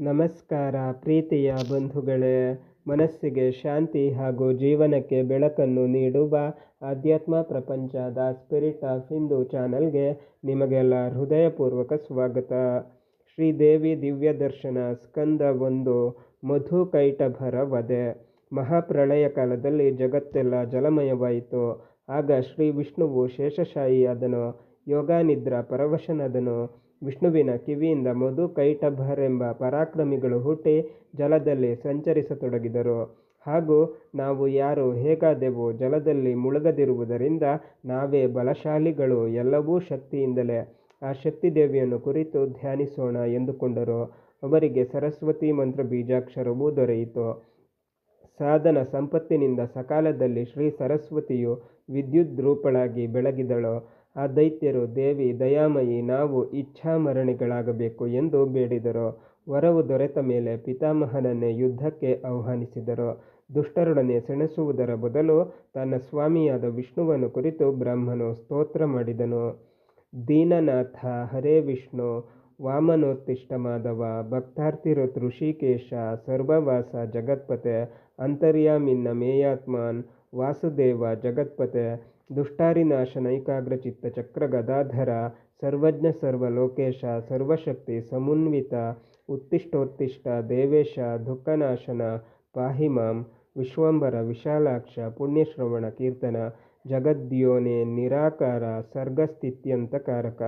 ನಮಸ್ಕಾರ ಪ್ರೀತಿಯ ಬಂಧುಗಳೇ, ಮನಸ್ಸಿಗೆ ಶಾಂತಿ ಹಾಗೂ ಜೀವನಕ್ಕೆ ಬೆಳಕನ್ನು ನೀಡುವ ಆಧ್ಯಾತ್ಮ ಪ್ರಪಂಚದ ಸ್ಪಿರಿಟ್ ಆಫ್ ಹಿಂದೂ ಚಾನಲ್ಗೆ ನಿಮಗೆಲ್ಲ ಹೃದಯಪೂರ್ವಕ ಸ್ವಾಗತ. ಶ್ರೀದೇವಿ ದಿವ್ಯ ದರ್ಶನ ಸ್ಕಂದ ಒಂದು ಮಧು ಕೈಟಭರ ವಧೆ ಮಹಾಪ್ರಳಯ ಕಾಲದಲ್ಲಿ ಜಗತ್ತೆಲ್ಲ ಜಲಮಯವಾಯಿತು. ಆಗ ಶ್ರೀ ವಿಷ್ಣುವು ಶೇಷಶಾಹಿಯಾದನು ಯೋಗಾನಿದ್ರ ಪರವಶನಾದನು. ವಿಷ್ಣುವಿನ ಕಿವಿಯಿಂದ ಮಧು ಕೈಟಭರೆಂಬ ಪರಾಕ್ರಮಿಗಳು ಹುಟ್ಟಿ ಜಲದಲ್ಲಿ ಸಂಚರಿಸತೊಡಗಿದರು. ಹಾಗೂ ನಾವು ಯಾರು ಹೇಗಾದೆವು ಜಲದಲ್ಲಿ ಮುಳುಗದಿರುವುದರಿಂದ ನಾವೇ ಬಲಶಾಲಿಗಳು ಎಲ್ಲವೂ ಶಕ್ತಿಯಿಂದಲೇ. ಆ ಶಕ್ತಿದೇವಿಯನ್ನು ಕುರಿತು ಧ್ಯಾನಿಸೋಣ ಎಂದುಕೊಂಡರು. ಅವರಿಗೆ ಸರಸ್ವತಿ ಮಂತ್ರ ಬೀಜಾಕ್ಷರವೂ ದೊರೆಯಿತು. ಸಾಧನ ಸಂಪತ್ತಿನಿಂದ ಸಕಾಲದಲ್ಲಿ ಶ್ರೀ ಸರಸ್ವತಿಯು ವಿದ್ಯುದ್ರೂಪಳಾಗಿ ಬೆಳಗಿದಳು. ಆ ದೈತ್ಯರು, ದೇವಿ, ದಯಾಮಯಿ, ನಾವು ಇಚ್ಛಾಮರಣಿಗಳಾಗಬೇಕು ಎಂದು ಬೇಡಿದರು. ವರವು ದೊರೆತ ಮೇಲೆ ಪಿತಾಮಹನನ್ನೇ ಯುದ್ಧಕ್ಕೆ ಆಹ್ವಾನಿಸಿದರು. ದುಷ್ಟರೊಡನೆ ಸೆಣಸುವುದರ ಬದಲು ತನ್ನ ಸ್ವಾಮಿಯಾದ ವಿಷ್ಣುವನ್ನು ಕುರಿತು ಬ್ರಹ್ಮನು ಸ್ತೋತ್ರ ಮಾಡಿದನು. ದೀನನಾಥ, ಹರೇ ವಿಷ್ಣು ವಾಮನೋತ್ತಿಷ್ಟ ಮಾಧವ ಭಕ್ತಾರ್ತಿರುತ್ ಋಷಿಕೇಶ ಸರ್ವವಾಸ ಜಗತ್ಪತೆ, ಅಂತರ್ಯಾಮಿನ್ನ ಮೇಯಾತ್ಮಾನ್, ವಾಸುದೇವ ಜಗತ್ಪತೆ ದುಷ್ಟಾರಿನಾಶನೈಕಾಗ್ರಚಿತ್ತ ಚಕ್ರ ಗದಾಧರ, ಸರ್ವಜ್ಞ, ಸರ್ವಲೋಕೇಶ, ಸರ್ವಶಕ್ತಿ, ಸಮುನ್ವಿತ ಉತ್ತಿಷ್ಟೋತ್ತಿಷ್ಟ ದೇವೇಶ, ದುಃಖನಾಶನ ಪಾಹಿ ಮಾಂ ವಿಶ್ವಂಬರ ವಿಶಾಲಾಕ್ಷ, ಪುಣ್ಯಶ್ರವಣ, ಕೀರ್ತನ, ಜಗದ್ಯೋನೆ, ನಿರಾಕಾರ, ಸರ್ಗಸ್ಥಿತ್ಯಂತಕಾರಕ.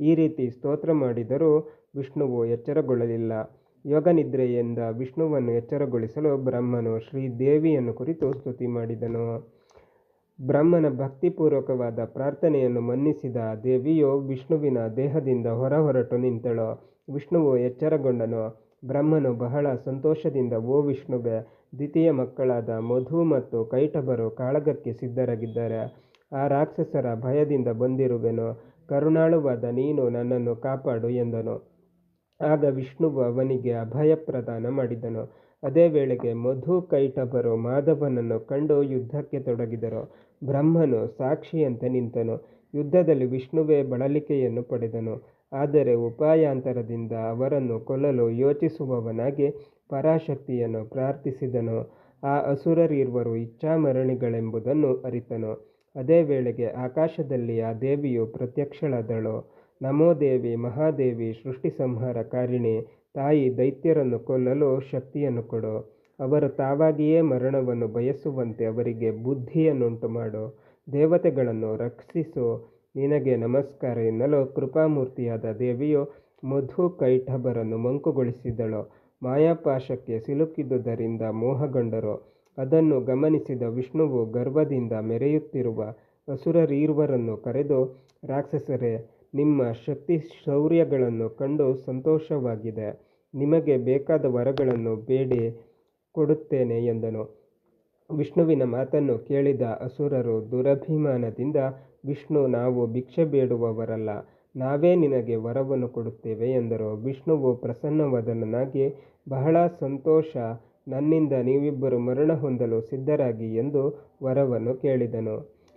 ಈ ರೀತಿ ಸ್ತೋತ್ರ ಮಾಡಿದರೂ ವಿಷ್ಣುವು ಎಚ್ಚರಗೊಳ್ಳಲಿಲ್ಲ. ಯೋಗನಿದ್ರೆಯಿಂದ ವಿಷ್ಣುವನ್ನು ಎಚ್ಚರಗೊಳಿಸಲು ಬ್ರಹ್ಮನು ಶ್ರೀದೇವಿಯನ್ನು ಕುರಿತು ಸ್ತುತಿ ಮಾಡಿದನು. ಬ್ರಹ್ಮನ ಭಕ್ತಿಪೂರ್ವಕವಾದ ಪ್ರಾರ್ಥನೆಯನ್ನು ಮನ್ನಿಸಿದ ದೇವಿಯು ವಿಷ್ಣುವಿನ ದೇಹದಿಂದ ಹೊರಹೊರಟು ನಿಂತಳು. ವಿಷ್ಣುವು ಎಚ್ಚರಗೊಂಡನು, ಬ್ರಹ್ಮನು ಬಹಳ ಸಂತೋಷದಿಂದ, ಓ ವಿಷ್ಣುವೆ, ದ್ವಿತೀಯ ಮಕ್ಕಳಾದ ಮಧು ಮತ್ತು ಕೈಟಭರು ಕಾಳಗಕ್ಕೆ ಸಿದ್ಧರಾಗಿದ್ದಾರೆ. ಆ ರಾಕ್ಷಸರ ಭಯದಿಂದ ಬಂದಿರುವೆನು, ಕರುಣಾಳುವಾದ ನೀನು ನನ್ನನ್ನು ಕಾಪಾಡು ಎಂದನು. ಆಗ ವಿಷ್ಣುವು ಅವನಿಗೆ ಅಭಯ ಪ್ರದಾನ ಮಾಡಿದನು. ಅದೇ ವೇಳೆಗೆ ಮಧು ಕೈಟಭರು ಮಾಧವನನ್ನು ಕಂಡು ಯುದ್ಧಕ್ಕೆ ತೊಡಗಿದರು. ಬ್ರಹ್ಮನು ಸಾಕ್ಷಿಯಂತೆ ನಿಂತನು. ಯುದ್ಧದಲ್ಲಿ ವಿಷ್ಣುವೇ ಬಳಲಿಕೆಯನ್ನು ಪಡೆದನು. ಆದರೆ ಉಪಾಯಾಂತರದಿಂದ ಅವರನ್ನು ಕೊಲ್ಲಲು ಯೋಚಿಸುವವನಾಗಿ ಪರಾಶಕ್ತಿಯನ್ನು ಪ್ರಾರ್ಥಿಸಿದನು. ಆ ಅಸುರರಿರುವರು ಇಚ್ಛಾಮರಣಿಗಳೆಂಬುದನ್ನು ಅರಿತನು. ಅದೇ ವೇಳೆಗೆ ಆಕಾಶದಲ್ಲಿ ಆ ದೇವಿಯು ಪ್ರತ್ಯಕ್ಷಳಾದಳು. ನಮೋ ದೇವಿ ಮಹಾದೇವಿ ಸೃಷ್ಟಿ ಸಂಹಾರಕಾರಿಣಿ ತಾಯಿ ದೈತ್ಯರನ್ನು ಕೊಲ್ಲಲು ಶಕ್ತಿಯನ್ನು ಕೊಡು. ಅವರು ತಾವಾಗಿಯೇ ಮರಣವನ್ನು ಬಯಸುವಂತೆ ಅವರಿಗೆ ಬುದ್ಧಿಯನ್ನುಂಟು ಮಾಡು. ದೇವತೆಗಳನ್ನು ರಕ್ಷಿಸು. ನಿನಗೆ ನಮಸ್ಕಾರ ಎನ್ನಲು ಕೃಪಾಮೂರ್ತಿಯಾದ ದೇವಿಯು ಮಧು ಕೈಠಬರನ್ನು ಮಂಕುಗೊಳಿಸಿದಳು. ಮಾಯಾಪಾಶಕ್ಕೆ ಸಿಲುಕಿದುದರಿಂದ ಮೋಹಗೊಂಡರು. ಅದನ್ನು ಗಮನಿಸಿದ ವಿಷ್ಣುವು ಗರ್ವದಿಂದ ಮೆರೆಯುತ್ತಿರುವ ಅಸುರರೀರ್ವರನ್ನು ಕರೆದು, ರಾಕ್ಷಸರೇ, ನಿಮ್ಮ ಶಕ್ತಿ ಶೌರ್ಯಗಳನ್ನು ಕಂಡು ಸಂತೋಷವಾಗಿದೆ. ನಿಮಗೆ ಬೇಕಾದ ವರಗಳನ್ನು ಬೇಡಿ ಕೊಡುತ್ತೇನೆ ಎಂದನು. ವಿಷ್ಣುವಿನ ಮಾತನ್ನು ಕೇಳಿದ ಅಸುರರು ದುರಭಿಮಾನದಿಂದ, ವಿಷ್ಣು, ನಾವು ಭಿಕ್ಷೆ ಬೇಡುವವರಲ್ಲ, ನಾವೇ ನಿನಗೆ ವರವನ್ನು ಕೊಡುತ್ತೇವೆ ಎಂದರು. ವಿಷ್ಣುವು ಪ್ರಸನ್ನವದನಾಗಿ ಬಹಳ ಸಂತೋಷ, ನನ್ನಿಂದ ನೀವಿಬ್ಬರು ಮರಣ ಹೊಂದಲು ಸಿದ್ಧರಾಗಿ ಎಂದು ವರವನ್ನು ಕೇಳಿದನು.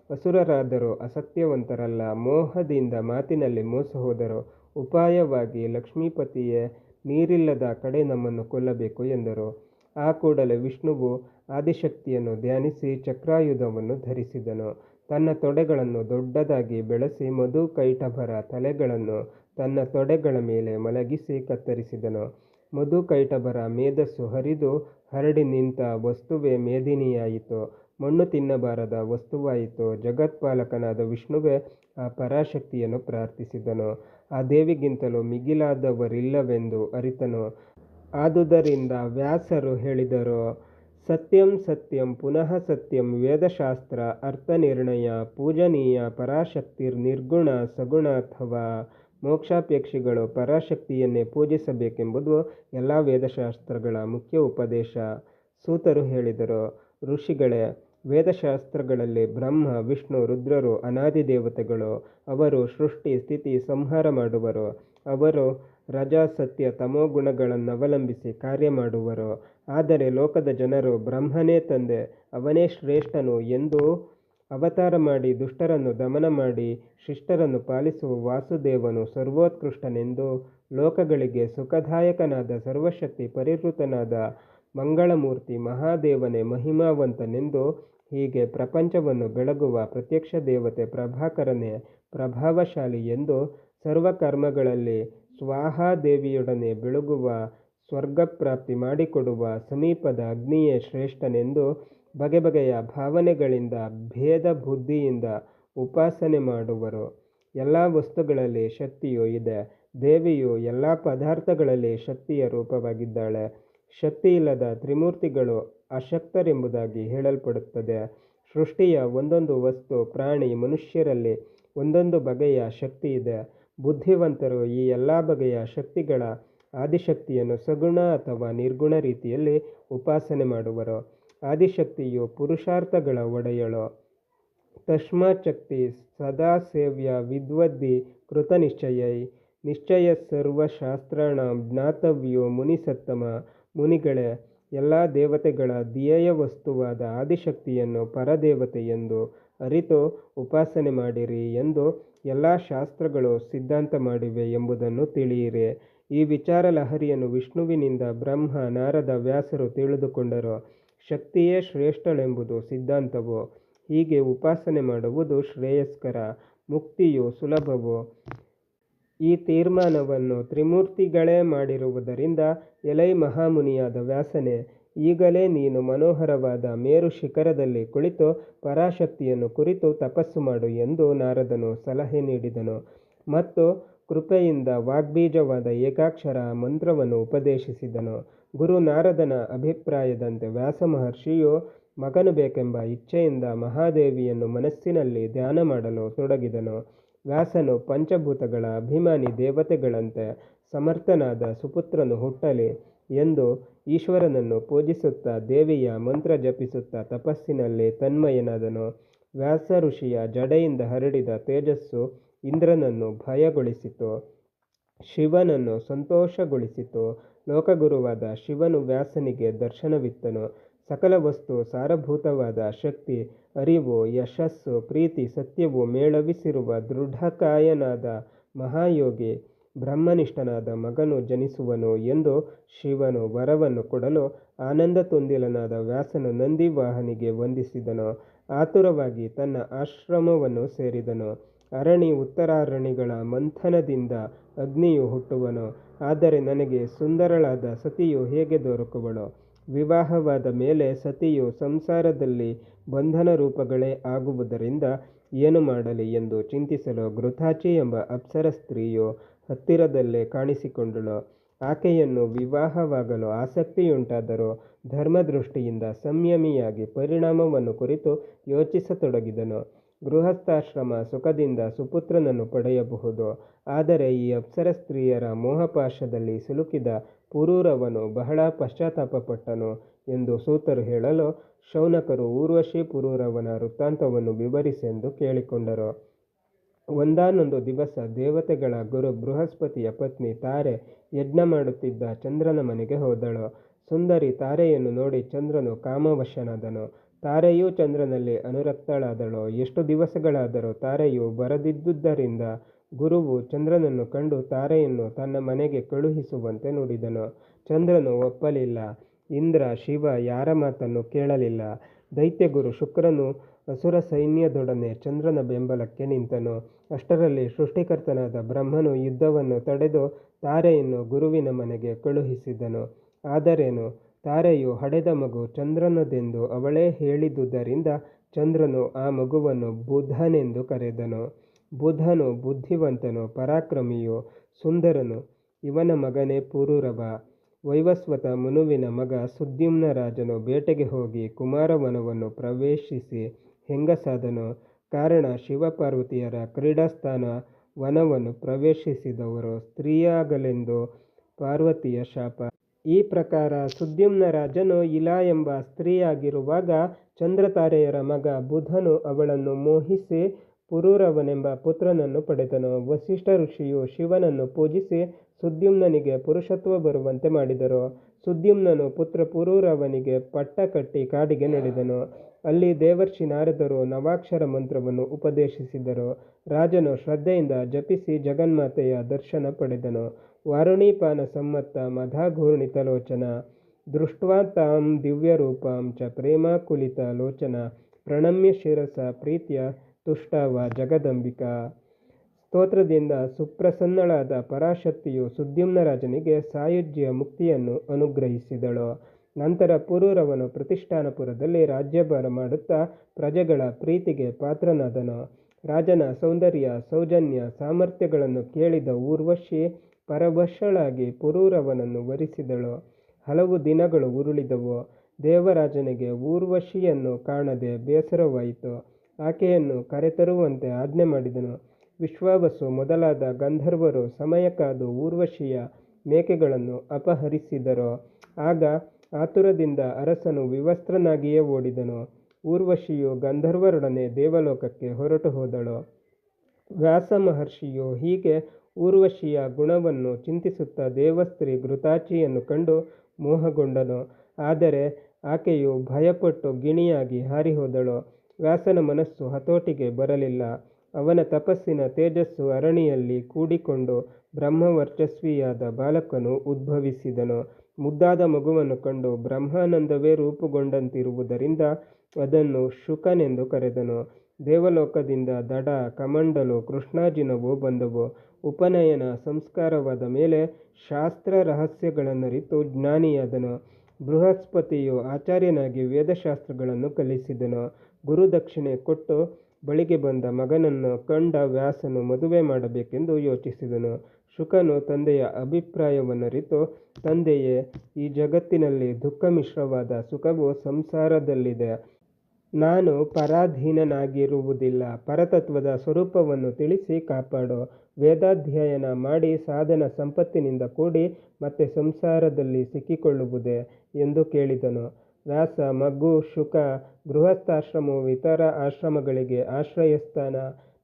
ಅಸುರರಾದರೂ ಅಸತ್ಯವಂತರಲ್ಲ, ಮೋಹದಿಂದ ಮಾತಿನಲ್ಲಿ ಮೋಸ ಹೋದರು ಉಪಾಯವಾಗಿ ಲಕ್ಷ್ಮೀಪತಿಯೇ ನೀರಿಲ್ಲದ ಕಡೆ ನಮ್ಮನ್ನು ಕೊಲ್ಲಬೇಕು ಎಂದರು. ಆ ಕೂಡಲೇ ವಿಷ್ಣುವು ಆದಿಶಕ್ತಿಯನ್ನು ಧ್ಯಾನಿಸಿ ಚಕ್ರಾಯುಧವನ್ನು ಧರಿಸಿದನು. ತನ್ನ ತೊಡೆಗಳನ್ನು ದೊಡ್ಡದಾಗಿ ಬೆಳೆಸಿ ಮಧು ಕೈಟಭರ ತಲೆಗಳನ್ನು ತನ್ನ ತೊಡೆಗಳ ಮೇಲೆ ಮಲಗಿಸಿ ಕತ್ತರಿಸಿದನು. ಮಧು ಕೈಟಭರ ಮೇಧಸ್ಸು ಹರಿದು ಹರಡಿ ನಿಂತ ವಸ್ತುವೇ ಮೇದಿನಿಯಾಯಿತು. ಮಣ್ಣು ತಿನ್ನಬಾರದ ವಸ್ತುವಾಯಿತು ಜಗತ್ಪಾಲಕನಾದ ವಿಷ್ಣುವೇ ಆ ಪರಾಶಕ್ತಿಯನ್ನು ಪ್ರಾರ್ಥಿಸಿದನು. ಆ ದೇವಿಗಿಂತಲೂ ಮಿಗಿಲಾದವರಿಲ್ಲವೆಂದು ಅರಿತನು. ಆದುದರಿಂದ ವ್ಯಾಸರು ಹೇಳಿದರು, ಸತ್ಯಂ ಸತ್ಯಂ, ಪುನಃ ಸತ್ಯಂ, ವೇದಶಾಸ್ತ್ರ ಅರ್ಥನಿರ್ಣಯ ಪೂಜನೀಯ ಪರಾಶಕ್ತಿರ್ ನಿರ್ಗುಣ, ಸಗುಣ ಅಥವಾ ಮೋಕ್ಷಾಪೇಕ್ಷಿಗಳು ಪರಾಶಕ್ತಿಯನ್ನೇ ಪೂಜಿಸಬೇಕೆಂಬುದು ಎಲ್ಲ ವೇದಶಾಸ್ತ್ರಗಳ ಮುಖ್ಯ ಉಪದೇಶ ಸೂತರು ಹೇಳಿದರು, ಋಷಿಗಳೇ ವೇದಶಾಸ್ತ್ರಗಳಲ್ಲಿ ಬ್ರಹ್ಮ, ವಿಷ್ಣು, ರುದ್ರರು, ಅನಾದಿ ದೇವತೆಗಳು, ಅವರು ಸೃಷ್ಟಿ, ಸ್ಥಿತಿ, ಸಂಹಾರ ಮಾಡುವರು. ಅವರು ರಜಾ ಸತ್ಯ ತಮೋ ಗುಣಗಳನ್ನವಲಂಬಿಸಿ ಕಾರ್ಯ ಮಾಡುವರು. ಆದರೆ ಲೋಕದ ಜನರು ಬ್ರಹ್ಮನೇ ತಂದೆ, ಅವನೇ ಶ್ರೇಷ್ಠನು ಎಂದು ಅವತಾರ ಮಾಡಿ ದುಷ್ಟರನ್ನು ದಮನ ಮಾಡಿ ಶಿಷ್ಟರನ್ನು ಪಾಲಿಸುವ ವಾಸುದೇವನು ಸರ್ವೋತ್ಕೃಷ್ಟನೆಂದು ಲೋಕಗಳಿಗೆ ಸುಖದಾಯಕನಾದ ಸರ್ವಶಕ್ತಿ ಪರಿವೃತನಾದ ಮಂಗಳಮೂರ್ತಿ ಮಹಾದೇವನೇ ಮಹಿಮಾವಂತನೆಂದೂ ಹೀಗೆ ಪ್ರಪಂಚವನ್ನು ಬೆಳಗುವ ಪ್ರತ್ಯಕ್ಷ ದೇವತೆ ಪ್ರಭಾಕರನೇ ಪ್ರಭಾವಶಾಲಿ ಎಂದು ಸರ್ವಕರ್ಮಗಳಲ್ಲಿ ಸ್ವಾಹಾದೇವಿಯೊಡನೆ ಬೆಳಗುವ ಸ್ವರ್ಗಪ್ರಾಪ್ತಿ ಮಾಡಿಕೊಡುವ ಸಮೀಪದ ಅಗ್ನಿಯೇ ಶ್ರೇಷ್ಠನೆಂದು ಬಗೆ ಬಗೆಯ ಭಾವನೆಗಳಿಂದ ಭೇದ ಬುದ್ಧಿಯಿಂದ ಉಪಾಸನೆ ಮಾಡುವರು. ಎಲ್ಲ ವಸ್ತುಗಳಲ್ಲಿ ಶಕ್ತಿಯು ಇದೆ. ದೇವಿಯು ಎಲ್ಲ ಪದಾರ್ಥಗಳಲ್ಲಿ ಶಕ್ತಿಯ ರೂಪವಾಗಿದ್ದಾಳೆ. ಶಕ್ತಿಯಿಲ್ಲದ ತ್ರಿಮೂರ್ತಿಗಳು ಅಶಕ್ತರೆಂಬುದಾಗಿ ಹೇಳಲ್ಪಡುತ್ತದೆ. ಸೃಷ್ಟಿಯ ಒಂದೊಂದು ವಸ್ತು ಪ್ರಾಣಿ ಮನುಷ್ಯರಲ್ಲಿ ಒಂದೊಂದು ಬಗೆಯ ಶಕ್ತಿ ಇದೆ ಬುದ್ಧಿವಂತರು ಈ ಎಲ್ಲ ಬಗೆಯ ಶಕ್ತಿಗಳ ಆದಿಶಕ್ತಿಯನ್ನು ಸಗುಣ ಅಥವಾ ನಿರ್ಗುಣ ರೀತಿಯಲ್ಲಿ ಉಪಾಸನೆ ಮಾಡುವರು. ಆದಿಶಕ್ತಿಯು ಪುರುಷಾರ್ಥಗಳ ಒಡೆಯಳು. ತಸ್ಮಾಚಕ್ತಿ ಸದಾ ಸೇವ್ಯ ವಿದ್ವದ್ದಿ ಕೃತನಿಶ್ಚಯೈ. ನಿಶ್ಚಯ ಸರ್ವಶಾಸ್ತ್ರಾಣ ಜ್ಞಾತವ್ಯೋ ಮುನಿಸತ್ತಮ. ಮುನಿಗಳೇ, ಎಲ್ಲ ದೇವತೆಗಳ ಧ್ಯೇಯ ವಸ್ತುವಾದ ಆದಿಶಕ್ತಿಯನ್ನು ಪರದೇವತೆ ಎಂದು ಅರಿತು ಉಪಾಸನೆ ಮಾಡಿರಿ ಎಂದು ಎಲ್ಲ ಶಾಸ್ತ್ರಗಳು ಸಿದ್ಧಾಂತ ಮಾಡಿವೆ ಎಂಬುದನ್ನು ತಿಳಿಯಿರಿ. ಈ ವಿಚಾರ ಲಹರಿಯನ್ನು ವಿಷ್ಣುವಿನಿಂದ ಬ್ರಹ್ಮ, ನಾರದ ವ್ಯಾಸರು ತಿಳಿದುಕೊಂಡರು. ಶಕ್ತಿಯೇ ಶ್ರೇಷ್ಠಳೆಂಬುದು ಸಿದ್ಧಾಂತವು. ಹೀಗೆ ಉಪಾಸನೆ ಮಾಡುವುದು ಶ್ರೇಯಸ್ಕರ, ಮುಕ್ತಿಯು ಸುಲಭವು. ಈ ತೀರ್ಮಾನವನ್ನು ತ್ರಿಮೂರ್ತಿಗಳೇ ಮಾಡಿರುವುದರಿಂದ ಎಲೈ ಮಹಾಮುನಿಯಾದ ವ್ಯಾಸನೇ, ಈಗಲೇ ನೀನು ಮನೋಹರವಾದ ಮೇರು ಶಿಖರದಲ್ಲಿ ಕುಳಿತು ಪರಾಶಕ್ತಿಯನ್ನು ಕುರಿತು ತಪಸ್ಸು ಮಾಡು ಎಂದು ನಾರದನು ಸಲಹೆ ನೀಡಿದನು. ಮತ್ತು ಕೃಪೆಯಿಂದ ವಾಗ್ಬೀಜವಾದ ಏಕಾಕ್ಷರ ಮಂತ್ರವನ್ನು ಉಪದೇಶಿಸಿದನು. ಗುರು ನಾರದನ ಅಭಿಪ್ರಾಯದಂತೆ ವ್ಯಾಸ ಮಹರ್ಷಿಯು, ಮಗನು ಬೇಕೆಂಬ ಇಚ್ಛೆಯಿಂದ ಮಹಾದೇವಿಯನ್ನು ಮನಸ್ಸಿನಲ್ಲಿ ಧ್ಯಾನ ಮಾಡಲು ತೊಡಗಿದನು. ವ್ಯಾಸನು ಪಂಚಭೂತಗಳ ಅಭಿಮಾನಿ ದೇವತೆಗಳಂತೆ ಸಮರ್ಥನಾದ ಸುಪುತ್ರನು ಹುಟ್ಟಲಿ ಎಂದು ಈಶ್ವರನನ್ನು ಪೂಜಿಸುತ್ತಾ ದೇವಿಯ ಮಂತ್ರ ಜಪಿಸುತ್ತಾ ತಪಸ್ಸಿನಲ್ಲಿ ತನ್ಮಯನಾದನು. ವ್ಯಾಸ ಋಷಿಯ ಜಡೆಯಿಂದ ಹರಡಿದ ತೇಜಸ್ಸು ಇಂದ್ರನನ್ನು ಭಯಗೊಳಿಸಿತು. ಶಿವನನ್ನು ಸಂತೋಷಗೊಳಿಸಿತು. ಲೋಕಗುರುವಾದ ಶಿವನು ವ್ಯಾಸನಿಗೆ ದರ್ಶನವಿತ್ತನು. ಸಕಲ ವಸ್ತು ಸಾರಭೂತವಾದ ಶಕ್ತಿ, ಅರಿವು, ಯಶಸ್ಸು, ಪ್ರೀತಿ, ಸತ್ಯವು ಮೇಳವಿಸಿರುವ ದೃಢಕಾಯನಾದ ಮಹಾಯೋಗಿ, ಬ್ರಹ್ಮನಿಷ್ಠನಾದ ಮಗನು ಜನಿಸುವನು ಎಂದು ಶಿವನು ವರವನ್ನು ಕೊಡಲು ಆನಂದ ತುಂದಿಲನಾದ ವ್ಯಾಸನು ನಂದಿವಾಹನಿಗೆ ವಂದಿಸಿದನು. ಆತುರವಾಗಿ ತನ್ನ ಆಶ್ರಮವನ್ನು ಸೇರಿದನು. ಅರಣಿ ಉತ್ತರಾರಣಿಗಳ ಮಂಥನದಿಂದ ಅಗ್ನಿಯು ಹುಟ್ಟುವನು. ಆದರೆ ನನಗೆ ಸುಂದರಳಾದ ಸತಿಯು ಹೇಗೆ ದೊರಕುವಳು? ವಿವಾಹವಾದ ಮೇಲೆ ಸತಿಯು ಸಂಸಾರದಲ್ಲಿ ಬಂಧನ ರೂಪಗಳೇ ಆಗುವುದರಿಂದ ಏನು ಮಾಡಲಿ ಎಂದು ಚಿಂತಿಸಲು ಘೃತಾಚಿ ಎಂಬ ಅಪ್ಸರ ಸ್ತ್ರೀಯು ಹತ್ತಿರದಲ್ಲೇ ಕಾಣಿಸಿಕೊಂಡಳು. ಆಕೆಯನ್ನು ವಿವಾಹವಾಗಲು ಆಸಕ್ತಿಯುಂಟಾದರೂ ಧರ್ಮದೃಷ್ಟಿಯಿಂದ ಸಂಯಮಿಯಾಗಿ ಪರಿಣಾಮವನ್ನು ಕುರಿತು ಯೋಚಿಸತೊಡಗಿದನು. ಗೃಹಸ್ಥಾಶ್ರಮ ಸುಖದಿಂದ ಸುಪುತ್ರನನ್ನು ಪಡೆಯಬಹುದು. ಆದರೆ ಈ ಅಪ್ಸರ ಸ್ತ್ರೀಯರ ಮೋಹಪಾಶದಲ್ಲಿ ಸಿಲುಕಿದ ಪುರೂರವನು ಬಹಳ ಪಶ್ಚಾತ್ತಾಪಪಟ್ಟನು ಎಂದು ಸೂತರು ಹೇಳಲು ಶೌನಕರು ಊರ್ವಶಿ ಪುರೂರವನ ವೃತ್ತಾಂತವನ್ನು ವಿವರಿಸೆಂದು ಕೇಳಿಕೊಂಡರು. ಒಂದಾನೊಂದು ದಿವಸ ದೇವತೆಗಳ ಗುರು ಬೃಹಸ್ಪತಿಯ ಪತ್ನಿ ತಾರೆ ಯಜ್ಞ ಮಾಡುತ್ತಿದ್ದ ಚಂದ್ರನ ಮನೆಗೆ ಹೋದಳು. ಸುಂದರಿ ತಾರೆಯನ್ನು ನೋಡಿ ಚಂದ್ರನು ಕಾಮವಶನಾದನು. ತಾರೆಯೂ ಚಂದ್ರನಲ್ಲಿ ಅನುರಕ್ತಳಾದಳು, ಎಷ್ಟು ದಿವಸಗಳಾದರೂ ತಾರೆಯು ಬರದಿದ್ದುದರಿಂದ ಗುರುವು ಚಂದ್ರನನ್ನು ಕಂಡು ತಾರೆಯನ್ನು ತನ್ನ ಮನೆಗೆ ಕಳುಹಿಸುವಂತೆ ನುಡಿದನು. ಚಂದ್ರನು ಒಪ್ಪಲಿಲ್ಲ. ಇಂದ್ರ, ಶಿವ ಯಾರ ಮಾತನ್ನು ಕೇಳಲಿಲ್ಲ. ದೈತ್ಯಗುರು ಶುಕ್ರನು ಅಸುರ ಸೈನ್ಯದೊಡನೆ ಚಂದ್ರನ ಬೆಂಬಲಕ್ಕೆ ನಿಂತನು. ಅಷ್ಟರಲ್ಲಿ ಸೃಷ್ಟಿಕರ್ತನಾದ ಬ್ರಹ್ಮನು ಯುದ್ಧವನ್ನು ತಡೆದು ತಾರೆಯನ್ನು ಗುರುವಿನ ಮನೆಗೆ ಕಳುಹಿಸಿದನು. ಆದರೇನು? ತಾರೆಯು ಹಡೆದ ಮಗು ಚಂದ್ರನದೆಂದು ಅವಳೇ ಹೇಳಿದುದರಿಂದ ಚಂದ್ರನು ಆ ಮಗುವನ್ನು ಬುಧನೆಂದು ಕರೆದನು. ಬುಧನು ಬುದ್ಧಿವಂತನು, ಪರಾಕ್ರಮಿಯು ಸುಂದರನು. ಇವನ ಮಗನೇ ಪುರೂರವ ವೈವಸ್ವತ ಮನುವಿನ ಮಗ ಸುದ್ಯುಮ್ನ ರಾಜನು ಬೇಟೆಗೆ ಹೋಗಿ ಕುಮಾರವನವನ್ನು ಪ್ರವೇಶಿಸಿ ಹೆಂಗಸಾದನು. ಕಾರಣ ಶಿವಪಾರ್ವತಿಯರ ಕ್ರೀಡಾಸ್ಥಾನ ವನವನ್ನು ಪ್ರವೇಶಿಸಿದವರು ಸ್ತ್ರೀಯಾಗಲೆಂದು ಪಾರ್ವತಿಯ ಶಾಪ. ಈ ಪ್ರಕಾರ ಸುದ್ಯುಮ್ನ ರಾಜನು ಇಲಾ ಎಂಬ ಸ್ತ್ರೀಯಾಗಿರುವಾಗ ಚಂದ್ರತಾರೆಯರ ಮಗ ಬುಧನು ಅವಳನ್ನು ಮೋಹಿಸಿ ಪುರೂರವನೆಂಬ ಪುತ್ರನನ್ನು ಪಡೆದನು. ವಸಿಷ್ಠ ಋಷಿಯು ಶಿವನನ್ನು ಪೂಜಿಸಿ ಸುದ್ಯುಮ್ನನಿಗೆ ಪುರುಷತ್ವ ಬರುವಂತೆ ಮಾಡಿದರು. ಸುದ್ಯುಮ್ನನು ಪುತ್ರ ಪುರೂರವನಿಗೆ ಪಟ್ಟ ಕಟ್ಟಿ ಕಾಡಿಗೆ ನಡೆದನು. ಅಲ್ಲಿ ದೇವರ್ಷಿ ನಾರದರು ನವಾಕ್ಷರ ಮಂತ್ರವನ್ನು ಉಪದೇಶಿಸಿದರು. ರಾಜನು ಶ್ರದ್ಧೆಯಿಂದ ಜಪಿಸಿ ಜಗನ್ಮಾತೆಯ ದರ್ಶನ ಪಡೆದನು. ವಾರುಣೀಪಾನ ಸಮ್ಮತ್ತ ಮಧಾಘೂರ್ಣಿತಲೋಚನ ದೃಷ್ಟ್ವಾ ತಾಂ ದಿವ್ಯರೂಪಾಂ ಚ ಪ್ರೇಮಾಕುಲಿತ ಲೋಚನ, ಪ್ರಣಮ್ಯ ಶಿರಸ ಪ್ರೀತ್ಯ ತುಷ್ಟಾವ ಜಗದಂಬಿಕಾ. ಸ್ತೋತ್ರದಿಂದ ಸುಪ್ರಸನ್ನಳಾದ ಪರಾಶಕ್ತಿಯು ಸುದ್ಯುಮ್ನರಾಜನಿಗೆ ಸಾಯುಜ್ಯ ಮುಕ್ತಿಯನ್ನು ಅನುಗ್ರಹಿಸಿದಳು. ನಂತರ ಪುರೂರವನು ಪ್ರತಿಷ್ಠಾನಪುರದಲ್ಲಿ ರಾಜ್ಯಭಾರ ಮಾಡುತ್ತಾ ಪ್ರಜೆಗಳ ಪ್ರೀತಿಗೆ ಪಾತ್ರನಾದನು. ರಾಜನ ಸೌಂದರ್ಯ, ಸೌಜನ್ಯ ಸಾಮರ್ಥ್ಯಗಳನ್ನು ಕೇಳಿದ ಊರ್ವಶಿ ಪರವಶಳಾಗಿ ಪುರೂರವನನ್ನು ವರಿಸಿದಳು. ಹಲವು ದಿನಗಳು ಉರುಳಿದವು. ದೇವರಾಜನಿಗೆ ಊರ್ವಶಿಯನ್ನು ಕಾಣದೆ ಬೇಸರವಾಯಿತು. ಆಕೆಯನ್ನು ಕರೆತರುವಂತೆ ಆಜ್ಞೆ ಮಾಡಿದನು. ವಿಶ್ವಾವಸು ಮೊದಲಾದ ಗಂಧರ್ವರು ಸಮಯ ಊರ್ವಶಿಯ ಮೇಕೆಗಳನ್ನು ಅಪಹರಿಸಿದರು. ಆಗ ಆತುರದಿಂದ ಅರಸನು ವಿವಸ್ತ್ರನಾಗಿಯೇ ಓಡಿದನು. ಊರ್ವಶಿಯು ಗಂಧರ್ವರೊಡನೆ ದೇವಲೋಕಕ್ಕೆ ಹೊರಟು ಹೋದಳು ವ್ಯಾಸ ಮಹರ್ಷಿಯು ಹೀಗೆ ಊರ್ವಶಿಯ ಗುಣವನ್ನು ಚಿಂತಿಸುತ್ತಾ ದೇವಸ್ತ್ರೀ ಘೃತಾಚಿಯನ್ನು ಕಂಡು ಮೋಹಗೊಂಡನು. ಆದರೆ ಆಕೆಯು ಭಯಪಟ್ಟು ಗಿಣಿಯಾಗಿ ಹಾರಿಹೋದಳು. ವ್ಯಾಸನ ಮನಸ್ಸು ಹತೋಟಿಗೆ ಬರಲಿಲ್ಲ. ಅವನ ತಪಸ್ಸಿನ ತೇಜಸ್ಸು ಅರಣಿಯಲ್ಲಿ ಕೂಡಿಕೊಂಡು ಬ್ರಹ್ಮವರ್ಚಸ್ವಿಯಾದ ಬಾಲಕನು ಉದ್ಭವಿಸಿದನು. ಮುದ್ದಾದ ಮಗುವನ್ನು ಕಂಡು ಬ್ರಹ್ಮಾನಂದವೇ ರೂಪುಗೊಂಡಂತಿರುವುದರಿಂದ ಅದನ್ನು ಶುಕನೆಂದು ಕರೆದನು. ದೇವಲೋಕದಿಂದ ದಡ ಕಮಂಡಲು ಕೃಷ್ಣಾಜಿನವು ಬಂದವು ಉಪನಯನ ಸಂಸ್ಕಾರವಾದ ಮೇಲೆ ಶಾಸ್ತ್ರ ರಹಸ್ಯಗಳನ್ನರಿತು ಜ್ಞಾನಿಯಾದನು. ಬೃಹಸ್ಪತಿಯು ಆಚಾರ್ಯನಾಗಿ ವೇದಶಾಸ್ತ್ರಗಳನ್ನು ಕಲಿಸಿದನು. ಗುರುದಕ್ಷಿಣೆ ಕೊಟ್ಟು ಬಳಿಗೆ ಬಂದ ಮಗನನ್ನು ಕಂಡ ವ್ಯಾಸನು ಮದುವೆ ಮಾಡಬೇಕೆಂದು ಯೋಚಿಸಿದನು. ಶುಕನು ತಂದೆಯ ಅಭಿಪ್ರಾಯವನ್ನರಿತು ತಂದೆಯೇ, ಈ ಜಗತ್ತಿನಲ್ಲಿ ದುಃಖ ಮಿಶ್ರವಾದ ಸುಖವು ಸಂಸಾರದಲ್ಲಿದೆ. ನಾನು ಪರಾಧೀನನಾಗಿರುವುದಿಲ್ಲ. ಪರತತ್ವದ ಸ್ವರೂಪವನ್ನು ತಿಳಿಸಿ ಕಾಪಾಡು. ವೇದಾಧ್ಯಯನ ಮಾಡಿ ಸಾಧನ ಸಂಪತ್ತಿನಿಂದ ಕೂಡಿ ಮತ್ತೆ ಸಂಸಾರದಲ್ಲಿ ಸಿಕ್ಕಿಕೊಳ್ಳುವುದೇ ಎಂದು ಕೇಳಿದನು. ವ್ಯಾಸ ಮಗ್ಗು ಶುಕ, ಗೃಹಸ್ಥಾಶ್ರಮವು ಇತರ ಆಶ್ರಮಗಳಿಗೆ ಆಶ್ರಯಸ್ಥಾನ,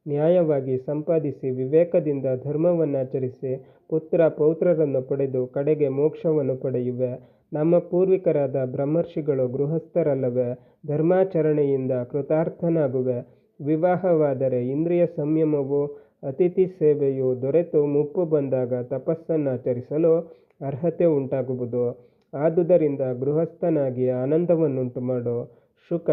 ನ್ಯಾಯವಾಗಿ ಸಂಪಾದಿಸಿ ವಿವೇಕದಿಂದ ಧರ್ಮವನ್ನಾಚರಿಸಿ ಪುತ್ರ ಪೌತ್ರರನ್ನು ಪಡೆದು ಕಡೆಗೆ ಮೋಕ್ಷವನ್ನು ಪಡೆಯುವೆ. ನಮ್ಮ ಪೂರ್ವಿಕರಾದ ಬ್ರಹ್ಮರ್ಷಿಗಳು ಗೃಹಸ್ಥರಲ್ಲವೇ, ಧರ್ಮಾಚರಣೆಯಿಂದ ಕೃತಾರ್ಥನಾಗುವೆ. ವಿವಾಹವಾದರೆ ಇಂದ್ರಿಯ ಸಂಯಮವು, ಅತಿಥಿ ಸೇವೆಯು ದೊರೆತು ಮುಪ್ಪು ಬಂದಾಗ ತಪಸ್ಸನ್ನಾಚರಿಸಲು ಅರ್ಹತೆ ಉಂಟಾಗುವುದು. ಆದುದರಿಂದ ಗೃಹಸ್ಥನಾಗಿ ಆನಂದವನ್ನುಂಟು ಮಾಡು. ಶುಕ,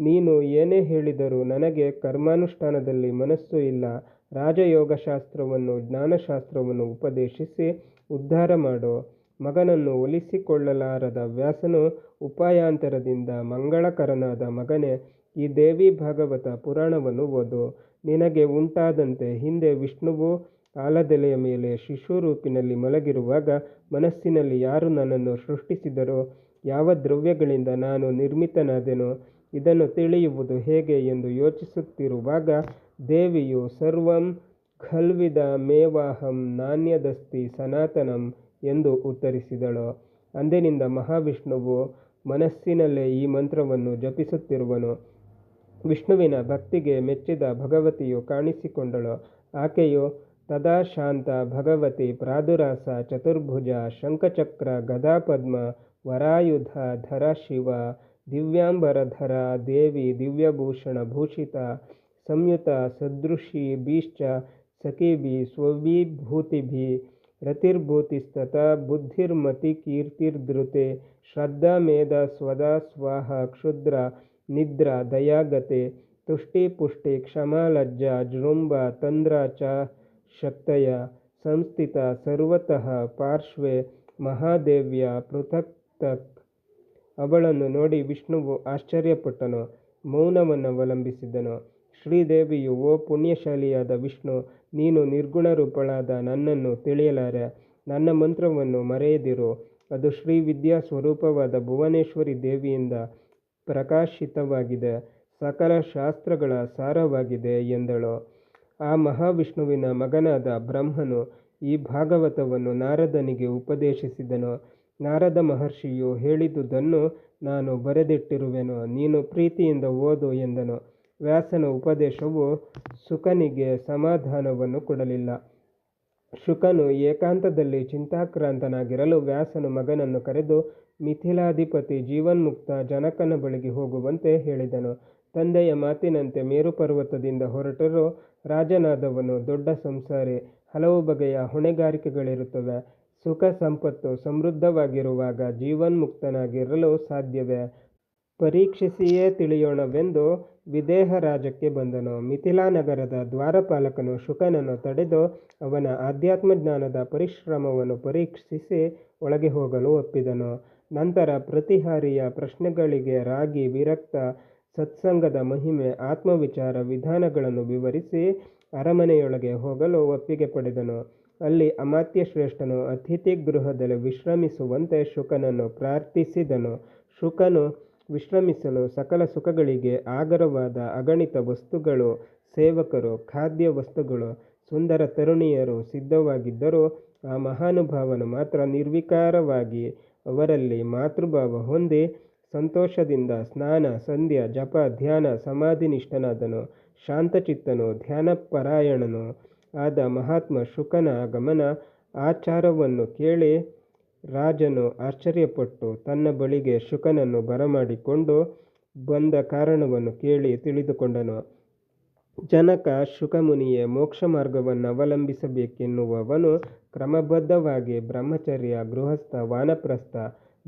ನೀನು ಏನೇ ಹೇಳಿದರೂ ನನಗೆ ಕರ್ಮಾನುಷ್ಠಾನದಲ್ಲಿ ಮನಸ್ಸು ಇಲ್ಲ. ರಾಜಯೋಗಶಾಸ್ತ್ರವನ್ನು, ಜ್ಞಾನಶಾಸ್ತ್ರವನ್ನು ಉಪದೇಶಿಸಿ ಉದ್ಧಾರ ಮಾಡು. ಮಗನನ್ನು ಒಲಿಸಿಕೊಳ್ಳಲಾರದ ವ್ಯಾಸನು ಉಪಾಯಾಂತರದಿಂದ ಮಂಗಳಕರನಾದ ಮಗನೇ, ಈ ದೇವಿ ಭಾಗವತ ಪುರಾಣವನ್ನು ಓದು. ನಿನಗೆ ಉಂಟಾದಂತೆ ಹಿಂದೆ ವಿಷ್ಣುವು ಆಲದೆಲೆಯ ಮೇಲೆ ಶಿಶು ರೂಪಿನಲ್ಲಿ ಮಲಗಿರುವಾಗ ಮನಸ್ಸಿನಲ್ಲಿ ಯಾರು ನನ್ನನ್ನು ಸೃಷ್ಟಿಸಿದರೋ, ಯಾವ ದ್ರವ್ಯಗಳಿಂದ ನಾನು ನಿರ್ಮಿತನಾದೆನೋ, ಇದನ್ನು ತಿಳಿಯುವುದು ಹೇಗೆ ಎಂದು ಯೋಚಿಸುತ್ತಿರುವಾಗ ದೇವಿಯು ಸರ್ವಂ ಖಲ್ವಿದ ಮೇವಾಹಂ ನಾಣ್ಯದಸ್ತಿ ಸನಾತನಂ ಎಂದು ಉತ್ತರಿಸಿದಳು. ಅಂದಿನಿಂದ ಮಹಾವಿಷ್ಣುವು ಮನಸ್ಸಿನಲ್ಲೇ ಈ ಮಂತ್ರವನ್ನು ಜಪಿಸುತ್ತಿರುವನು. ವಿಷ್ಣುವಿನ ಭಕ್ತಿಗೆ ಮೆಚ್ಚಿದ ಭಗವತಿಯು ಕಾಣಿಸಿಕೊಂಡಳು. ಆಕೆಯು ತದಾ ಶಾಂತ ಭಗವತಿ ಪ್ರಾದುರಾಸ ಚತುರ್ಭುಜ ಶಂಖಚಕ್ರ ಗದಾಪದ್ಮ ವರಾಯುಧ ಧರ ಶಿವ ದಿವ್ಯಾಂಬರಧರ ದೇವಿ ದಿವ್ಯಭೂಷಣ ಭೂಷಿತ ಸಂಯುತ ಸದೃಶಿ ಬೀಶ್ಚ ಸಖಿಭಿ ಸ್ವವಿಭೂತಿಭಿ ರತಿರ್ಭೂತಿಸ್ತತಾ ಬುದ್ಧಿರ್ಮತಿಕೀರ್ತಿರ್ಧೃತೆ ಶ್ರದ್ಧಾ ಮೇಧ ಸ್ವದಾ ಸ್ವಾಹ ಕ್ಷುದ್ರ ನಿದ್ರ ದಯಾಗತೆ ತುಷ್ಟಿ ಪುಷ್ಟಿ ಕ್ಷಮಾ ಲಜ್ಜಾ ತಂದ್ರ ಚ ಶಕ್ತಯ ಸಂಸ್ಥಿತ ಸರ್ವತಃ ಪಾರ್ಶ್ವೆ ಮಹಾದೇವ್ಯ ಪೃಥಕ್ತಕ್ ಅವಳನ್ನು ನೋಡಿ ವಿಷ್ಣುವು ಆಶ್ಚರ್ಯಪಟ್ಟನು ಮೌನವನ್ನವಲಂಬಿಸಿದನು ಶ್ರೀದೇವಿಯು, ಓ ಪುಣ್ಯಶಾಲಿಯಾದ ವಿಷ್ಣು ನೀನು ನಿರ್ಗುಣ ರೂಪಳಾದ ನನ್ನನ್ನು ತಿಳಿಯಲಾರೆ. ನನ್ನ ಮಂತ್ರವನ್ನು ಮರೆಯದಿರು. ಅದು ಶ್ರೀ ವಿದ್ಯಾ ಸ್ವರೂಪವಾದ ಭುವನೇಶ್ವರಿ ದೇವಿಯಿಂದ ಪ್ರಕಾಶಿತವಾಗಿದೆ. ಸಕಲ ಶಾಸ್ತ್ರಗಳ ಸಾರವಾಗಿದೆ ಎಂದಳು. ಆ ಮಹಾವಿಷ್ಣುವಿನ ಮಗನಾದ ಬ್ರಹ್ಮನು ಈ ಭಾಗವತವನ್ನು ನಾರದನಿಗೆ ಉಪದೇಶಿಸಿದನು. ನಾರದ ಮಹರ್ಷಿಯು ಹೇಳಿದುದನ್ನು ನಾನು ಬರೆದಿಟ್ಟಿರುವೆನು. ನೀನು ಪ್ರೀತಿಯಿಂದ ಓದು ಎಂದನು. ವ್ಯಾಸನ ಉಪದೇಶವು ಶುಕನಿಗೆ ಸಮಾಧಾನವನ್ನು ಕೊಡಲಿಲ್ಲ. ಶುಕನು ಏಕಾಂತದಲ್ಲಿ ಚಿಂತಾಕ್ರಾಂತನಾಗಿರಲು ವ್ಯಾಸನು ಮಗನನ್ನು ಕರೆದು, ಮಿಥಿಲಾಧಿಪತಿ ಜೀವನ್ಮುಕ್ತ ಜನಕನ ಬಳಿಗೆ ಹೋಗುವಂತೆ ಹೇಳಿದನು. ತಂದೆಯ ಮಾತಿನಂತೆ ಮೇರುಪರ್ವತದಿಂದ ಹೊರಟರೂ ರಾಜನಾದವನು ದೊಡ್ಡ ಸಂಸಾರಿ. ಹಲವು ಬಗೆಯ ಹೊಣೆಗಾರಿಕೆಗಳಿರುತ್ತವೆ. ಸುಖ ಸಂಪತ್ತು ಸಮೃದ್ಧವಾಗಿರುವಾಗ ಜೀವನ್ಮುಕ್ತನಾಗಿರಲು ಸಾಧ್ಯವೇ? ಪರೀಕ್ಷಿಸಿಯೇ ತಿಳಿಯೋಣವೆಂದು ವಿದೇಹರಾಜಕ್ಕೆ ಬಂದನು. ಮಿಥಿಲಾನಗರದ ದ್ವಾರಪಾಲಕನು ಶುಕನನ್ನು ತಡೆದು ಅವನ ಆಧ್ಯಾತ್ಮಜ್ಞಾನದ ಪರಿಶ್ರಮವನ್ನು ಪರೀಕ್ಷಿಸಿ ಒಳಗೆ ಹೋಗಲು ಒಪ್ಪಿದನು. ನಂತರ ಪ್ರತಿಹಾರಿಯ ಪ್ರಶ್ನೆಗಳಿಗೆ ರಾಗಿ, ವಿರಕ್ತ, ಸತ್ಸಂಗದ ಮಹಿಮೆ, ಆತ್ಮವಿಚಾರ ವಿಧಾನಗಳನ್ನು ವಿವರಿಸಿ ಅರಮನೆಯೊಳಗೆ ಹೋಗಲು ಒಪ್ಪಿಗೆ ಪಡೆದನು. ಅಲ್ಲಿ ಅಮಾತ್ಯ ಶ್ರೇಷ್ಠನು ಅತಿಥಿ ಗೃಹದಲ್ಲಿ ವಿಶ್ರಮಿಸುವಂತೆ ಶುಕನನ್ನು ಪ್ರಾರ್ಥಿಸಿದನು. ಶುಕನು ವಿಶ್ರಮಿಸಲು ಸಕಲ ಸುಖಗಳಿಗೆ ಆಗರವಾದ ಅಗಣಿತ ವಸ್ತುಗಳು, ಸೇವಕರು, ಖಾದ್ಯ ವಸ್ತುಗಳು, ಸುಂದರ ತರುಣಿಯರು ಸಿದ್ಧವಾಗಿದ್ದರೂ ಆ ಮಹಾನುಭಾವನು ಮಾತ್ರ ನಿರ್ವಿಕಾರವಾಗಿ ಅವರಲ್ಲಿ ಮಾತೃಭಾವ ಹೊಂದಿ ಸಂತೋಷದಿಂದ ಸ್ನಾನ, ಸಂಧ್ಯ, ಜಪ, ಧ್ಯಾನ, ಸಮಾಧಿನಿಷ್ಠನಾದನು, ಶಾಂತಚಿತ್ತನು, ಧ್ಯಾನಪರಾಯಣನು. ಆದ ಮಹಾತ್ಮ ಶುಕನ ಗಮನ ಆಚಾರವನ್ನು ಕೇಳಿ ರಾಜನು ಆಶ್ಚರ್ಯಪಟ್ಟು ತನ್ನ ಬಳಿಗೆ ಶುಕನನ್ನು ಬರಮಾಡಿಕೊಂಡು ಬಂದ ಕಾರಣವನ್ನು ಕೇಳಿ ತಿಳಿದುಕೊಂಡನು. ಜನಕ ಶುಕಮುನಿಯೇ, ಮೋಕ್ಷ ಮಾರ್ಗವನ್ನು ಅವಲಂಬಿಸಬೇಕೆನ್ನುವವನು ಕ್ರಮಬದ್ಧವಾಗಿ ಬ್ರಹ್ಮಚರ್ಯ, ಗೃಹಸ್ಥ, ವಾನಪ್ರಸ್ಥ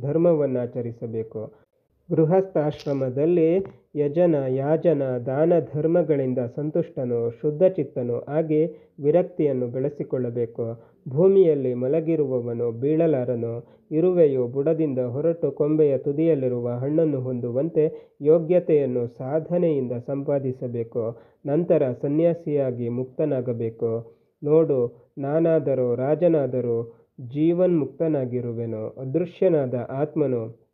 ಧರ್ಮವನ್ನಾಚರಿಸಬೇಕು. ಗೃಹಸ್ಥಾಶ್ರಮದಲ್ಲಿ ಯಜನ, ಯಾಜನ, ದಾನ ಧರ್ಮಗಳಿಂದ ಸಂತುಷ್ಟನು ಶುದ್ಧಚಿತ್ತನು ಆಗಿ ವಿರಕ್ತಿಯನ್ನು ಬೆಳೆಸಿಕೊಳ್ಳಬೇಕು. ಭೂಮಿಯಲ್ಲಿ ಮಲಗಿರುವವನು ಬೀಳಲಾರನು, ಇರುವೆಯು ಬುಡದಿಂದ ಹೊರಟು ಕೊಂಬೆಯ ತುದಿಯಲ್ಲಿರುವ ಹಣ್ಣನ್ನು ಹೊಂದುವಂತೆ ಯೋಗ್ಯತೆಯನ್ನು ಸಾಧನೆಯಿಂದ ಸಂಪಾದಿಸಬೇಕು. ನಂತರ ಸನ್ಯಾಸಿಯಾಗಿ ಮುಕ್ತನಾಗಬೇಕು. ನೋಡು, ನಾನಾದರೂ ರಾಜನಾದರೂ ಜೀವನ್ಮುಕ್ತನಾಗಿರುವೆನು, ಅದೃಶ್ಯನಾದ ಆತ್ಮನು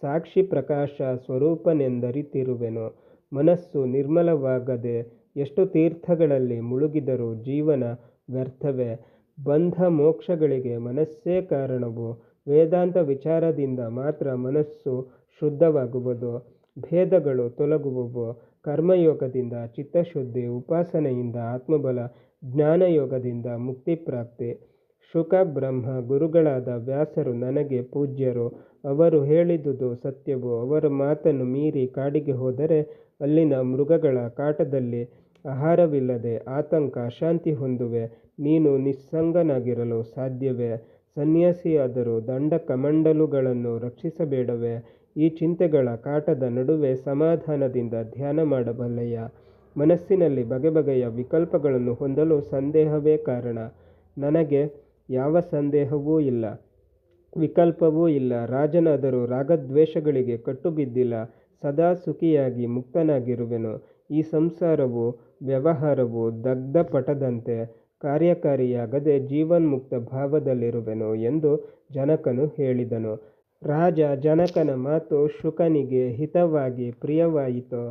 ಸಾಕ್ಷಿ ಪ್ರಕಾಶ ಸ್ವರೂಪನೆಂದರಿತಿರುವೆನು. ಮನಸ್ಸು ನಿರ್ಮಲವಾಗದೆ ಎಷ್ಟು ತೀರ್ಥಗಳಲ್ಲಿ ಮುಳುಗಿದರೂ ಜೀವನ ವ್ಯರ್ಥವೇ. ಬಂಧ ಮೋಕ್ಷಗಳಿಗೆ ಮನಸ್ಸೇ ಕಾರಣವು. ವೇದಾಂತ ವಿಚಾರದಿಂದ ಮಾತ್ರ ಮನಸ್ಸು ಶುದ್ಧವಾಗುವುದು. ಭೇದಗಳು ತೊಲಗುವವು. ಕರ್ಮಯೋಗದಿಂದ ಚಿತ್ತಶುದ್ಧಿ, ಉಪಾಸನೆಯಿಂದ ಆತ್ಮಬಲ, ಜ್ಞಾನಯೋಗದಿಂದ ಮುಕ್ತಿಪ್ರಾಪ್ತಿ ಶುಕ ಬ್ರಹ್ಮ ಗುರುಗಳಾದ ವ್ಯಾಸರು ನನಗೆ ಪೂಜ್ಯರು, ಅವರು ಹೇಳಿದುದು ಸತ್ಯವು, ಅವರ ಮಾತನ್ನು ಮೀರಿ ಕಾಡಿಗೆ ಹೋದರೆ ಅಲ್ಲಿನ ಮೃಗಗಳ ಕಾಟದಲ್ಲಿ ಆಹಾರವಿಲ್ಲದೆ ಆತಂಕ ಅಶಾಂತಿ ಹೊಂದುವೆ. ನೀನು ನಿಸ್ಸಂಗನಾಗಿರಲು ಸಾಧ್ಯವೇ? ಸನ್ಯಾಸಿಯಾದರೂ ದಂಡ ಕಮಂಡಲುಗಳನ್ನು ರಕ್ಷಿಸಬೇಡವೆ? ಈ ಚಿಂತೆಗಳ ಕಾಟದ ನಡುವೆ ಸಮಾಧಾನದಿಂದ ಧ್ಯಾನ ಮಾಡಬಲ್ಲೆಯ? ಮನಸ್ಸಿನಲ್ಲಿ ಬಗೆ ಬಗೆಯ ವಿಕಲ್ಪಗಳನ್ನು ಹೊಂದಲು ಸಂದೇಹವೇ ಕಾರಣ? ನನಗೆ ಯಾವ ಸಂದೇಹವೂ ಇಲ್ಲ, ವಿಕಲ್ಪವೂ ಇಲ್ಲ. ರಾಜನಾದರೂ ರಾಗದ್ವೇಷಗಳಿಗೆ ಕಟ್ಟುಬಿದ್ದಿಲ್ಲ, ಸದಾ ಸುಖಿಯಾಗಿ ಮುಕ್ತನಾಗಿರುವೆನು. ಈ ಸಂಸಾರವು ವ್ಯವಹಾರವು ದಗ್ಧಪಟದಂತೆ ಕಾರ್ಯಕಾರಿಯಾಗದೆ ಜೀವನ್ಮುಕ್ತ ಭಾವದಲ್ಲಿರುವೆನು ಎಂದು ಜನಕನು ಹೇಳಿದನು. ರಾಜ ಜನಕನ ಮಾತು ಶುಕನಿಗೆ ಹಿತವಾಗಿ ಪ್ರಿಯವಾಯಿತು.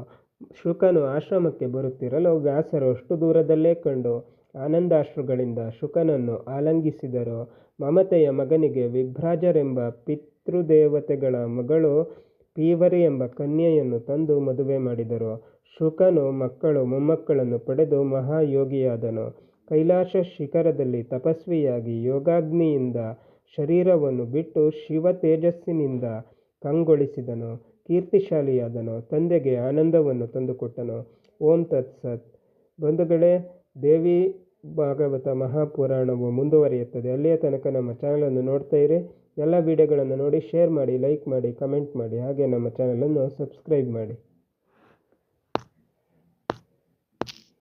ಶುಕನು ಆಶ್ರಮಕ್ಕೆ ಬರುತ್ತಿರಲು ವ್ಯಾಸರು ಅಷ್ಟು ದೂರದಲ್ಲೇ ಕಂಡು ಆನಂದಾಶ್ರುಗಳಿಂದ ಶುಕನನ್ನು ಆಲಂಗಿಸಿದರು. ಮಮತೆಯ ಮಗನಿಗೆ ವಿಭ್ರಾಜರೆಂಬ ಪಿತೃದೇವತೆಗಳ ಮಗಳು ಪೀವರಿ ಎಂಬ ಕನ್ಯೆಯನ್ನು ತಂದು ಮದುವೆ ಮಾಡಿದರು. ಶುಕನು ಮಕ್ಕಳು ಮೊಮ್ಮಕ್ಕಳನ್ನು ಪಡೆದು ಮಹಾಯೋಗಿಯಾದನು. ಕೈಲಾಸ ಶಿಖರದಲ್ಲಿ ತಪಸ್ವಿಯಾಗಿ ಯೋಗಾಗ್ನಿಯಿಂದ ಶರೀರವನ್ನು ಬಿಟ್ಟು ಶಿವ ತೇಜಸ್ಸಿನಿಂದ ಕಂಗೊಳಿಸಿದನು. ಕೀರ್ತಿಶಾಲಿಯಾದನು. ತಂದೆಗೆ ಆನಂದವನ್ನು ತಂದುಕೊಟ್ಟನು. ಓಂ ತತ್ಸತ್. ಬಂಧುಗಳೇ, ದೇವಿ ಭಾಗವತ ಮಹಾಪುರಾಣವು ಮುಂದುವರಿಯುತ್ತದೆ. ಅಲ್ಲಿಯ ತನಕ ನಮ್ಮ ಚಾನಲನ್ನು ನೋಡ್ತಾ ಇರಿ. ಎಲ್ಲ ವಿಡಿಯೋಗಳನ್ನು ನೋಡಿ, ಶೇರ್ ಮಾಡಿ, ಲೈಕ್ ಮಾಡಿ, ಕಮೆಂಟ್ ಮಾಡಿ. ಹಾಗೆ ನಮ್ಮ ಚಾನಲನ್ನು ಸಬ್ಸ್ಕ್ರೈಬ್ ಮಾಡಿ.